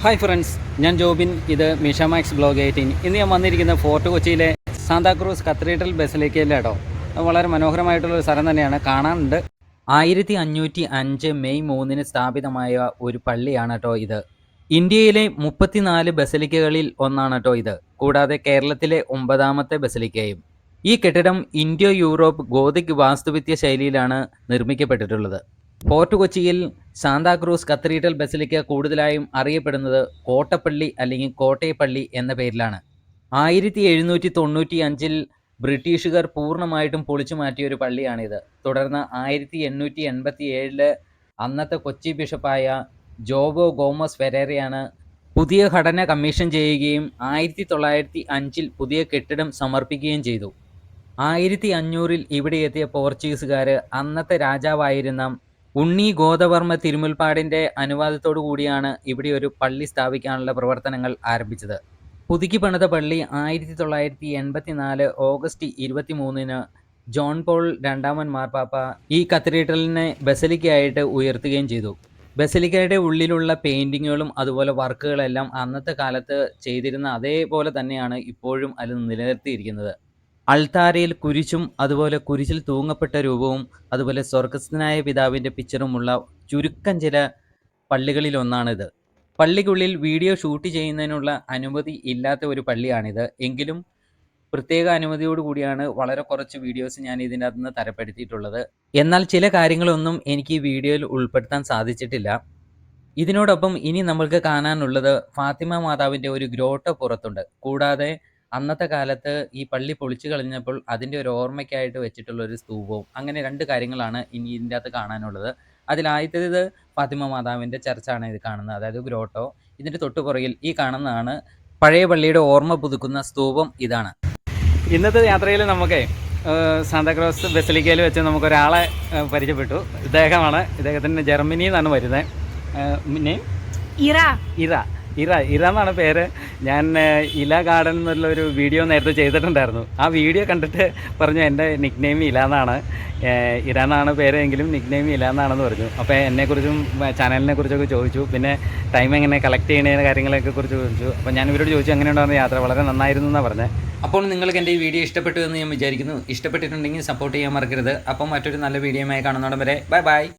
Hi friends ഞാൻ ജോബിൻ. ഇത് Misha max blog eighteen. ഇന്ന് ഞാൻ വന്നിരിക്കുന്ന ഫോർട്ട് കൊച്ചിയിലെ സാന്താക്രൂസ് കത്തീഡ്രൽ ബസിലിക്കയിലാട്ടോ അത് വളരെ മനോഹരമായിട്ടുള്ള ഒരു സ്ഥലം തന്നെയാണ്. കാണാനുണ്ട്. ആയിരത്തി അഞ്ഞൂറ്റി അഞ്ച് മെയ് മൂന്നിന് സ്ഥാപിതമായ ഒരു പള്ളിയാണ് കേട്ടോ ഇത്. ഇന്ത്യയിലെ മുപ്പത്തിനാല് ബസലിക്കകളിൽ ഒന്നാണ് കേട്ടോ ഇത്. കൂടാതെ കേരളത്തിലെ ഒമ്പതാമത്തെ ബസലിക്കയും ഈ കെട്ടിടം ഇന്ത്യ യൂറോപ്പ് ഗോതിക് വാസ്തുവിദ്യ ശൈലിയിലാണ് നിർമ്മിക്കപ്പെട്ടിട്ടുള്ളത്. ഫോർട്ട് കൊച്ചിയിൽ സാന്താക്രൂസ് കത്തീഡ്രൽ ബസിലിക്ക കൂടുതലായും അറിയപ്പെടുന്നത് കോട്ടപ്പള്ളി അല്ലെങ്കിൽ കോട്ടയപ്പള്ളി എന്ന പേരിലാണ്. ആയിരത്തി എഴുന്നൂറ്റി തൊണ്ണൂറ്റി അഞ്ചിൽ ബ്രിട്ടീഷുകാർ പൂർണമായിട്ടും പൊളിച്ചു മാറ്റിയ ഒരു പള്ളിയാണിത്. തുടർന്ന് ആയിരത്തി എണ്ണൂറ്റി എൺപത്തി ഏഴിൽ അന്നത്തെ കൊച്ചി ബിഷപ്പായ ജോബോ ഗോമസ് ഫെരേറയാണ് പുതിയ ഘടന കമ്മീഷൻ ചെയ്യുകയും ആയിരത്തി തൊള്ളായിരത്തി അഞ്ചിൽ പുതിയ കെട്ടിടം സമർപ്പിക്കുകയും ചെയ്തു. ആയിരത്തി അഞ്ഞൂറിൽ ഇവിടെ എത്തിയ പോർച്ചുഗീസുകാർ അന്നത്തെ രാജാവായിരുന്ന ഉണ്ണി ഗോദവർമ്മ തിരുമുൽപ്പാടിന്റെ അനുവാദത്തോടു കൂടിയാണ് ഇവിടെ ഒരു പള്ളി സ്ഥാപിക്കാനുള്ള പ്രവർത്തനങ്ങൾ ആരംഭിച്ചത്. പുതുക്കി പണിത പള്ളി ആയിരത്തി തൊള്ളായിരത്തി എൺപത്തി നാല് ഓഗസ്റ്റ് ഇരുപത്തി മൂന്നിന് ജോൺ പോൾ രണ്ടാമൻ മാർപ്പാപ്പ ഈ കത്തീഡ്രലിനെ ബസലിക്കയായിട്ട് ഉയർത്തുകയും ചെയ്തു. ബസലിക്കയുടെ ഉള്ളിലുള്ള പെയിന്റിങ്ങുകളും അതുപോലെ വർക്കുകളെല്ലാം അന്നത്തെ കാലത്ത് ചെയ്തിരുന്ന അതേപോലെ തന്നെയാണ് ഇപ്പോഴും അതിൽ നിലനിർത്തിയിരിക്കുന്നത്. അൾത്താരയിൽ കുരിശും അതുപോലെ കുരിശിൽ തൂങ്ങപ്പെട്ട രൂപവും അതുപോലെ സ്വർഗസ്ഥനായ പിതാവിന്റെ പിക്ചറുമുള്ള ചുരുക്കം ചില പള്ളികളിലൊന്നാണിത്. പള്ളിക്കുള്ളിൽ വീഡിയോ ഷൂട്ട് ചെയ്യുന്നതിനുള്ള അനുമതി ഇല്ലാത്ത ഒരു പള്ളിയാണിത്. എങ്കിലും പ്രത്യേക അനുമതിയോട് കൂടിയാണ് വളരെ കുറച്ച് വീഡിയോസ് ഞാൻ ഇതിന്റെ അകത്ത് നിന്ന് തരപ്പെടുത്തിയിട്ടുള്ളത്. എന്നാൽ ചില കാര്യങ്ങളൊന്നും എനിക്ക് ഈ വീഡിയോയിൽ ഉൾപ്പെടുത്താൻ സാധിച്ചിട്ടില്ല. ഇതിനോടൊപ്പം ഇനി നമ്മൾക്ക് കാണാനുള്ളത് ഫാത്തിമ മാതാവിന്റെ ഒരു ഗ്രോട്ട പുറത്തുണ്ട്. കൂടാതെ അന്നത്തെ കാലത്ത് ഈ പള്ളി പൊളിച്ചു കളഞ്ഞപ്പോൾ അതിന്റെ ഒരു ഓർമ്മയ്ക്കായിട്ട് വെച്ചിട്ടുള്ള ഒരു സ്തൂപവും അങ്ങനെ രണ്ട് കാര്യങ്ങളാണ് ഇനി ഇതിന്റെ അകത്ത് കാണാനുള്ളത്. അതിലാദ്യത്തേത് ഫാത്തിമ മാതാവിന്റെ ചർച്ചാണ് ഇത് കാണുന്നത്. അതായത് ഗ്രോട്ടോ. ഇതിന്റെ തൊട്ടു പുറകിൽ ഈ കാണുന്നതാണ് പഴയ പള്ളിയുടെ ഓർമ്മ പുതുക്കുന്ന സ്തൂപം ഇതാണ്. ഇന്നത്തെ യാത്രയിൽ നമുക്ക് സാന്താക്രോസ് ബസലിക്കയിൽ വെച്ച് നമുക്കൊരാളെ പരിചയപ്പെട്ടു. ഇദ്ദേഹമാണ് ഇദ്ദേഹത്തിന് ജർമ്മനിയിൽ നിന്നാണ് വരുന്നത്. പിന്നെ ഇറ. ഇറ. ഇറ ഇറ എന്നാണ് പേര്. ഞാൻ ഇല ഗാർഡൻ എന്നുള്ളൊരു വീഡിയോ നേരത്തെ ചെയ്തിട്ടുണ്ടായിരുന്നു. ആ വീഡിയോ കണ്ടിട്ട് പറഞ്ഞു എന്റെ നിക് നെയിം ഇല എന്നാണ്. ഇറ എന്നാണ് പേരെങ്കിലും നിക് നെയിം ഇല എന്നാണെന്ന് പറഞ്ഞു. അപ്പോൾ എന്നെക്കുറിച്ചും ചാനലിനെ കുറിച്ചൊക്കെ ചോദിച്ചു. പിന്നെ ടൈം എങ്ങനെ കളക്ട് ചെയ്യുന്ന കാര്യങ്ങളൊക്കെ കുറിച്ച് ചോദിച്ചു. അപ്പോൾ ഞാൻ ഇവരോട് ചോദിച്ചു എങ്ങനെ ഉണ്ടായിരുന്ന യാത്ര വളരെ നന്നായിരുന്നു എന്നാണ് പറഞ്ഞത് അപ്പോൾ നിങ്ങൾക്ക് എന്റെ ഈ വീഡിയോ ഇഷ്ടപ്പെട്ടു എന്ന് ഞാൻ വിചാരിക്കുന്നു. ഇഷ്ടപ്പെട്ടിട്ടുണ്ടെങ്കിൽ സപ്പോർട്ട് ചെയ്യാൻ മറക്കരുത്. അപ്പോൾ മറ്റൊരു നല്ല വീഡിയോയുമായി കാണുന്നോടം വരെ ബൈ ബൈ